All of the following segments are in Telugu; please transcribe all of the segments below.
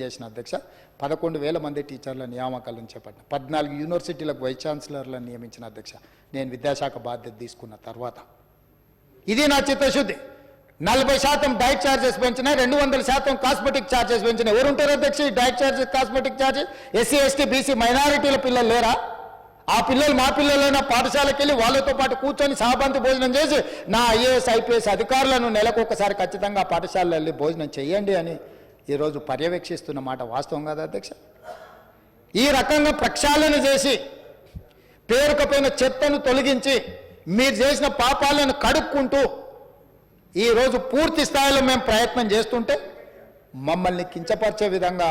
చేసిన అధ్యక్ష పదకొండు వేల మంది టీచర్ల నియామకాలను చేపట్టిన పద్నాలుగు యూనివర్సిటీలకు వైస్ ఛాన్సలర్లను నియమించిన అధ్యక్ష నేను విద్యాశాఖ బాధ్యత తీసుకున్న తర్వాత. ఇది నా చిత్తశుద్ధి. నలభై శాతం డైట్ ఛార్జెస్ పెంచినా రెండు వందల శాతం కాస్మెటిక్ ఛార్జెస్ పెంచినా ఎవరు ఉంటారు అధ్యక్ష ఈ diet charges cosmetic charges SC ST BC మైనారిటీల పిల్లలు లేరా? ఆ పిల్లలు మా పిల్లలైనా పాఠశాలకు వెళ్ళి వాళ్ళతో పాటు కూర్చొని సహబంతి భోజనం చేసి నా ఐఏఎస్ ఐపీఎస్ అధికారులను నెలకు ఒకసారి ఖచ్చితంగా పాఠశాలలో వెళ్ళి భోజనం చేయండి అని ఈరోజు పర్యవేక్షిస్తున్న మాట వాస్తవం కాదా అధ్యక్ష? ఈ రకంగా ప్రక్షాళన చేసి పేరుకపోయిన చెత్తను తొలగించి మీరు చేసిన పాపాలను కడుక్కుంటూ ఈరోజు పూర్తి స్థాయిలో మేము ప్రయత్నం చేస్తుంటే మమ్మల్ని కించపరిచే విధంగా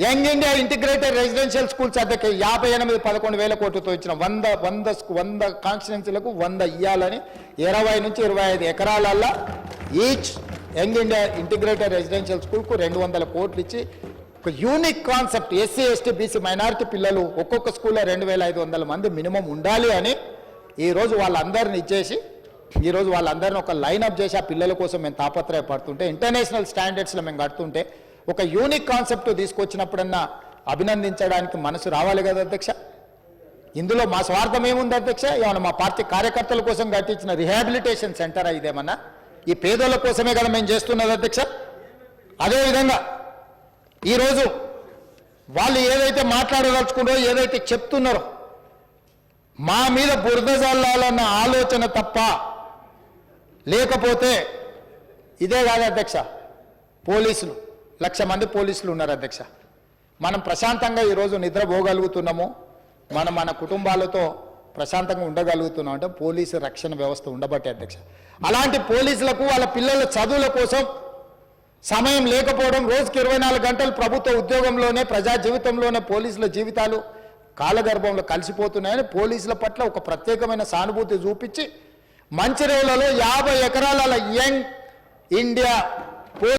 young India integrated residential schools అద్దెకి యాభై ఎనిమిది పదకొండు వేల కోట్లతో ఇచ్చిన వంద వంద వంద కాన్స్టిట్యున్సీలకు వంద ఇయ్యాలని ఇరవై నుంచి ఇరవై ఐదు ఎకరాలల్లో each young India integrated residential స్కూల్కు రెండు వందల కోట్లు ఇచ్చి ఒక unique concept SC ST BC minority పిల్లలు ఒక్కొక్క స్కూల్లో రెండు వేల ఐదు వందల మంది మినిమం ఉండాలి అని ఈరోజు వాళ్ళందరిని ఇచ్చేసి ఈరోజు వాళ్ళందరిని ఒక లైన్అప్ చేసి ఆ పిల్లల కోసం మేము తాపత్రయపడుతుంటే ఇంటర్నేషనల్ స్టాండర్డ్స్లో మేము కడుతుంటే ఒక యూనిక్ కాన్సెప్ట్ తీసుకొచ్చినప్పుడన్నా అభినందించడానికి మనసు రావాలి కదా అధ్యక్ష? ఇందులో మా స్వార్థం ఏముంది అధ్యక్ష? ఏమన్నా మా పార్టీ కార్యకర్తల కోసం కట్టించిన రిహాబిలిటేషన్ సెంటర్ ఇదేమన్నా? ఈ పేదోళ్ళ కోసమే కదా మేము చేస్తున్నది అధ్యక్ష? అదేవిధంగా ఈరోజు వాళ్ళు ఏదైతే మాట్లాడదలుచుకున్నారో ఏదైతే చెప్తున్నారో మా మీద బురద జల్లాలన్న ఆలోచన తప్ప లేకపోతే ఇదే కాదు అధ్యక్ష పోలీసులు లక్ష మంది పోలీసులు ఉన్నారు అధ్యక్ష. మనం ప్రశాంతంగా ఈరోజు నిద్రపోగలుగుతున్నాము. మనం మన కుటుంబాలతో ప్రశాంతంగా ఉండగలుగుతున్నాం అంటే పోలీసు రక్షణ వ్యవస్థ ఉండబట్టే అధ్యక్ష. అలాంటి పోలీసులకు వాళ్ళ పిల్లల చదువుల కోసం సమయం లేకపోవడం రోజుకి ఇరవై నాలుగు గంటలు ప్రభుత్వ ఉద్యోగంలోనే ప్రజా జీవితంలోనే పోలీసుల జీవితాలు కాలగర్భంలో కలిసిపోతున్నాయని పోలీసుల పట్ల ఒక ప్రత్యేకమైన సానుభూతి చూపించి మంచిర్యాలలో యాభై ఎకరాల యంగ్ ఇండియా